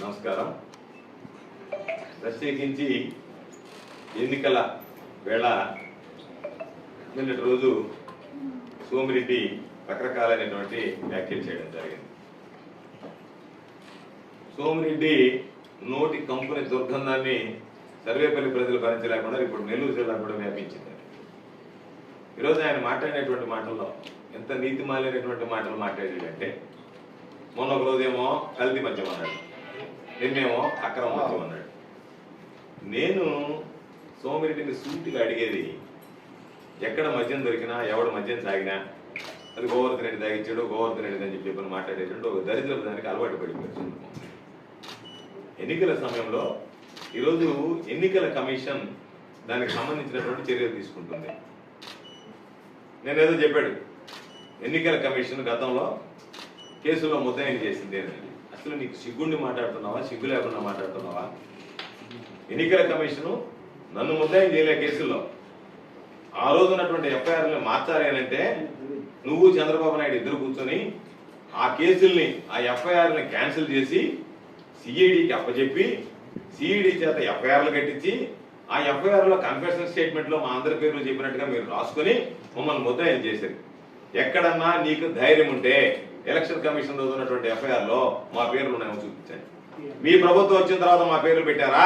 నమస్కారం. ప్రత్యేకించి ఎన్నికల వేళ నిన్నటి రోజు సోమిరెడ్డి రకరకాలైనటువంటి వ్యాఖ్యలు చేయడం జరిగింది. సోమిరెడ్డి నోటి కంపెనీ దుర్గంధాన్ని సర్వేపల్లి ప్రజలు భరించలేకుండా ఇప్పుడు నెల్లూరు జిల్లా కూడా వ్యాపించింది. ఈరోజు ఆయన మాట్లాడినటువంటి మాటల్లో ఎంత నీతి మాలినటువంటి మాటలు మాట్లాడాడంటే మొన్న ఒకరోజేమో కల్తీ మద్యం అన్నాడు నిన్నేమో అక్రమ మద్యం అన్నాడు నేను సోమిరెడ్డిని సూటిగా అడిగేది ఎక్కడ మద్యం దొరికినా ఎవడు మద్యం తాగినా అది గోవర్ధన్ రెడ్డి తాగించాడు గోవర్ధన్ రెడ్డి అని చెప్పి చెప్పని మాట్లాడేటట్టు ఒక దరిద్రపు దానికి అలవాటు పడిపోయాడు. ఎన్నికల సమయంలో ఈరోజు ఎన్నికల కమిషన్ దానికి సంబంధించినటువంటి చర్యలు తీసుకుంటుంది. నేనేదో చెప్పాడు ఎన్నికల కమిషన్ గతంలో కేసులో ముద్దాయిని చేసింది అని. అసలు నీకు సిగ్గుండి మాట్లాడుతున్నావా? సిగ్గు లేకుండా మాట్లాడుతున్నావా? ఎన్నికల కమిషను నన్ను ముద్దాయిని చేయలే కేసుల్లో. ఆ రోజు ఉన్నటువంటి ఎఫ్ఐఆర్లు మార్చాలి అని అంటే నువ్వు చంద్రబాబు నాయుడు ఇద్దరు కూర్చొని ఆ కేసుల్ని ఆ ఎఫ్ఐఆర్ని క్యాన్సిల్ చేసి సిఐడికి అప్పచెప్పి సిఐడి చేత ఎఫ్ఐఆర్లు కట్టించి ఆ ఎఫ్ఐఆర్లో కన్ఫెషన్ స్టేట్మెంట్లో మా అందరి పేర్లు చెప్పినట్టుగా మీరు రాసుకొని మమ్మల్ని ముద్దాయిలు చేశారు. ఎక్కడన్నా నీకు ధైర్యం ఉంటే ఎలక్షన్ కమిషన్ ఉన్నటువంటి ఎఫ్ఐఆర్లో మా పేర్లు ఉన్నాయో చూపించండి. మీ ప్రభుత్వం వచ్చిన తర్వాత మా పేర్లు పెట్టారా?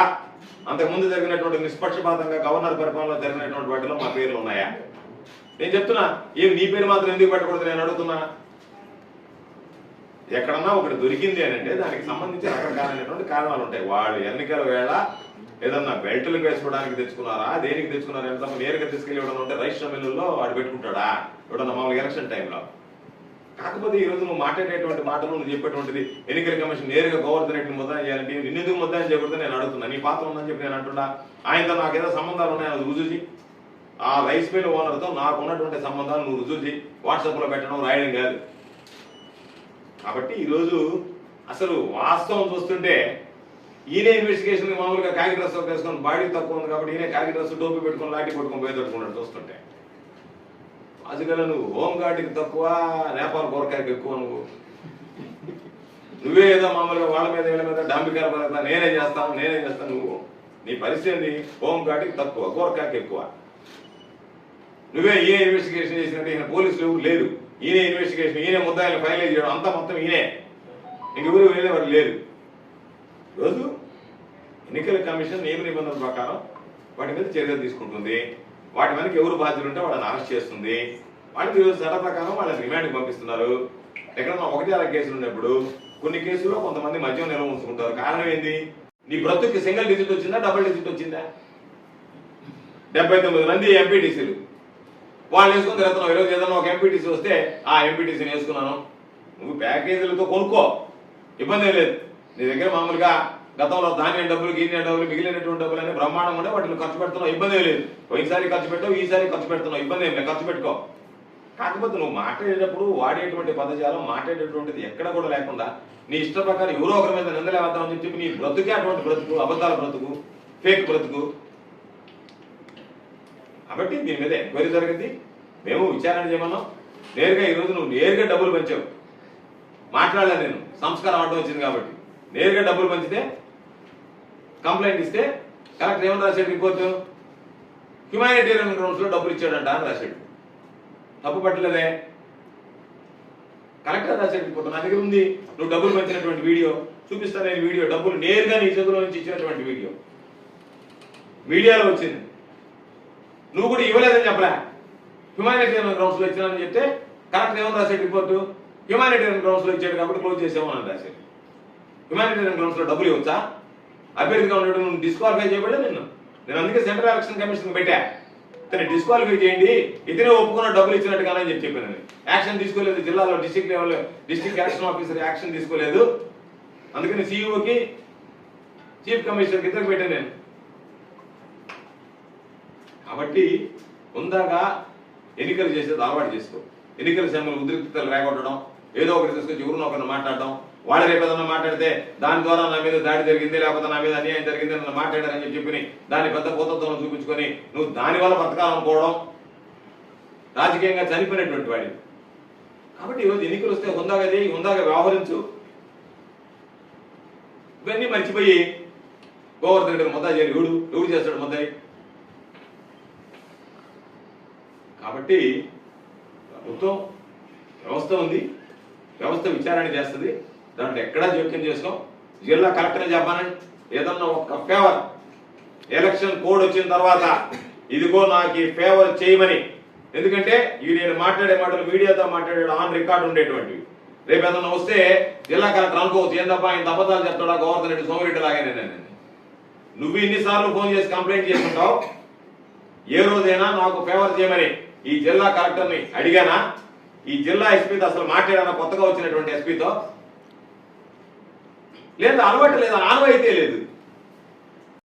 అంతకుముందు జరిగినటువంటి నిష్పక్షపాతంగా గవర్నర్ పరిపాలనలో జరిగినటువంటి వాటిలో మా పేర్లు ఉన్నాయా? నేను చెప్తున్నా ఏం నీ పేరు మాత్రం ఎందుకు పెట్టకూడదు నేను అడుగుతున్నా? ఎక్కడన్నా ఒకటి దొరికింది అని అంటే దానికి సంబంధించి రకరకాలైనటువంటి కారణాలు ఉంటాయి. వాళ్ళు ఎన్నికల వేళ ఏదన్నా బెల్టులు వేసుకోవడానికి తెచ్చుకున్నారా? దేనికి తెచ్చుకున్నారా? ఎంత నేరుగా తీసుకెళ్ళి ఇవ్వడం ఉంటే రైస్ మిల్లుల్లో వాడు పెట్టుకుంటాడా? ఇవ్వడం మామూలు ఎలక్షన్ టైంలో. కాకపోతే ఈ రోజు నువ్వు మాట్లాడేటువంటి మాటలు నువ్వు చెప్పేటువంటిది ఎన్నికల కమిషన్ నేరుగా గోవర్ధన్ రెడ్డిని ముద్దాయం చేయాలంటే నిన్నెందుకు అని చేయకూడదు నేను అడుగుతున్నా. నీ పాత్ర ఉందని చెప్పి నేను అంటున్నా. ఆయనతో నాకు ఏదో సంబంధాలు ఉన్నాయి అది రుజువు చేయి. ఆ రైస్ మిల్ ఓనర్తో నాకు ఉన్నటువంటి సంబంధాలు నువ్వు రుజువు చేయి వాట్సాప్లో పెట్టడం రాయడం కాదు. కాబట్టి ఈరోజు అసలు వాస్తవం చూస్తుంటే ఈయన ఇన్వెస్టిగేషన్ మామూలుగా కాకి డ్రెస్ వేసుకొని బాడీ తక్కువ ఉంది కాబట్టి ఈయన కాకి డ్రెస్ టోపీ పెట్టుకొని లాటి పెట్టుకొని పోయేదట్టుకున్నాడు చూస్తుంటే. అదిగల నువ్వు హోమ్ గార్డుకి తక్కువ నేపాల్ కూరకాయకి ఎక్కువ నువ్వు. నువ్వే ఏదో మామూలుగా వాళ్ళ మీద వీళ్ళ మీద డాంబికాల పడతా నేనే చేస్తాను నేనే చేస్తాను నువ్వు. నీ పరిస్థితి ఏంది? హోమ్ తక్కువ కూరకాయకి ఎక్కువ. నువ్వే ఏ ఇన్వెస్టిగేషన్ చేసినట్టు ఈయన పోలీసులు లేరు. ఈయన ఇన్వెస్టిగేషన్ ఈయన ముద్దాయిలు ఫైల్ చేయడం అంతా మొత్తం ఈయనే. ఇంకెవరు వేరే వారు లేరు. రోజు ఎన్నికల కమిషన్ నియమ నిబంధనల ప్రకారం వాటి మీద చర్యలు తీసుకుంటుంది. వాటి వెనక ఎవరు బాధ్యులు ఉంటే వాళ్ళని అరెస్ట్ చేస్తుంది. వాళ్ళకి ఈరోజు చట్ట ప్రకారం వాళ్ళని రిమాండ్కి పంపిస్తున్నారు. ఎక్కడన్నా ఒకటి అలా కేసులు ఉన్నప్పుడు కొన్ని కేసుల్లో కొంతమంది మద్యం నిల్వ ఉంచుకుంటారు. కారణం ఏంది? నీ బ్రతుక్కి సింగిల్ డిజిట్ వచ్చిందా? డబుల్ డిజిట్ వచ్చిందా? డెబ్బై తొమ్మిది మంది ఎంపీటీసీలు. వాళ్ళు వేసుకుని తిరుగుతున్నావు ఈరోజు ఏదైనా ఒక ఎంపీటీసీ వస్తే ఆ ఎంపీటీసీని వేసుకున్నాను. నువ్వు ప్యాకేజీలతో కొనుక్కో. ఇబ్బంది లేదు. నీ దగ్గర మామూలుగా గతంలో ధాన్యం డబ్బులు గిన్నె డబ్బులు మిగిలినటువంటి డబ్బులు బ్రహ్మాండం ఉండే వాటిని ఖర్చు పెడుతున్నావు ఇబ్బంది లేదు. పోయినసారి ఖర్చు పెట్టావు ఈసారి ఖర్చు పెడుతున్నావు ఇబ్బంది ఏం లేదు ఖర్చు పెట్టుకో. కాకపోతే నువ్వు మాట్లాడేటప్పుడు వాడేటువంటి పదజాలం మాట్లాడేటువంటిది ఎక్కడ కూడా లేకుండా నీ ఇష్ట ప్రకారం ఎవరో ఒకరి మీద నిందలేవద్దామని చెప్పి నీ బ్రతుకే అటువంటి బ్రతుకు అబద్ధాల బ్రతుకు ఫేక్ బ్రతుకు. కాబట్టి దీని మీద ఎంక్వైరీ జరిగింది. మేము విచారణ చేయమన్నాం. నేరుగా ఈరోజు నువ్వు నేరుగా డబ్బులు పంచావు. మాట్లాడలే నేను. సంస్కారం అడ్డం వచ్చింది కాబట్టి. నేరుగా డబ్బులు పంచితే కంప్లైంట్ ఇస్తే కలెక్టర్ ఏమని రాశాడు రిపోర్టు హ్యుమానిటేరియన్ గ్రౌండ్స్లో డబ్బులు ఇచ్చాడంట అని రాశాడు. తప్పు పట్టలేదే? కలెక్టర్ రాశాడు రిపోర్ట్ నా దగ్గర ఉంది. నువ్వు డబ్బులు పంచినటువంటి వీడియో. చూపిస్తాను నేను వీడియో. డబ్బులు నేరుగా నీ చేతిలో నుంచి ఇచ్చినటువంటి వీడియో. మీడియాలో వచ్చింది. నువ్వు కూడా ఇవ్వలేదని చెప్పలే. హ్యుమానిటేరియన్ గ్రౌండ్స్లో ఇచ్చినానని చెప్తే కరెక్ట్ ఏమని రాశాడు రిపోర్టు హ్యుమానిటేరియన్ గ్రౌండ్స్లో ఇచ్చాడు కాబట్టి క్లోజ్ చేసామని రాశాడు. హ్యుమానిటేరియన్ గ్రౌండ్స్లో డబ్బులు ఇవ్వచ్చా? అభ్యర్థిగా ఉండడం నువ్వు డిస్క్వాలిఫై చేయబడలే నిన్ను. నేను అందుకే సెంట్రల్ ఎలక్షన్ కమిషన్ పెట్టా. ఇతను డిస్క్వాలిఫై చేయండి. ఇతనే ఒప్పుకున్న డబ్బులు ఇచ్చినట్టుగానే చెప్పి చెప్పాను యాక్షన్ తీసుకోలేదు. జిల్లాలో district level district action officer action తీసుకోలేదు. అందుకని సీఈఓకి చీఫ్ కమిషనర్కి ఇద్దరికి పెట్టాను నేను. కాబట్టి ఉందాగా ఎన్నికలు చేసేది అలవాటు చేసుకో. ఎన్నికల సమయంలో ఉద్రిక్తతలు రేగొట్టడం ఏదో ఒకటి తీసుకొచ్చి ఎవరినో ఒకరిని మాట్లాడడం వాళ్ళు రేపు ఏదన్నా మాట్లాడితే దాని ద్వారా నా మీద దాడి జరిగింది లేకపోతే నా మీద అన్యాయం జరిగింది నన్ను మాట్లాడారని చెప్పి చెప్పి దాన్ని పెద్ద పోతత్వం చూపించుకొని నువ్వు దాని వల్ల బతకాలనుకోవడం రాజకీయంగా చనిపోయినటువంటి వాడి కాబట్టి ఈరోజు ఎన్నికలు వస్తే హుందాగా చేయి హుందాగా వ్యవహరించు. ఇవన్నీ మర్చిపోయి గోవర్ధన్ రెడ్డి ముద్దా చేయడు ఎవడు ఎవడు చేస్తాడు ముద్దాయి కాబట్టి ప్రభుత్వం వ్యవస్థ ఉంది వ్యవస్థ విచారణ చేస్తుంది. దాంట్లో ఎక్కడా జోక్యం చేసుకోం. జిల్లా కలెక్టర్ చెప్పానండి ఏదన్నా ఒక ఫేవర్ ఎలక్షన్ కోడ్ వచ్చిన తర్వాత ఇదిగో నాకు ఈ ఫేవర్ చేయమని. ఎందుకంటే ఇవి నేను మాట్లాడే మాటలు మీడియాతో మాట్లాడే ఆన్ రికార్డు ఉండేటువంటివి. రేపు ఏదన్నా వస్తే జిల్లా కలెక్టర్ అనుకోవచ్చు ఏందబ్బా ఆయన అబద్ధాలు చెప్తాడా గోవర్ధన్ రెడ్డి సోమిరెడ్డి లాగానే నేను నువ్వు ఇన్నిసార్లు ఫోన్ చేసి కంప్లైంట్ చేసుకుంటావు ఏ రోజైనా నాకు ఫేవర్ చేయమని ఈ జిల్లా కలెక్టర్ని అడిగానా? ఈ జిల్లా ఎస్పీతో అసలు మాట్లాడానా? కొత్తగా వచ్చినటువంటి ఎస్పీతో లేదు అలవాటు లేదు ఆనవాయితీ లేదు.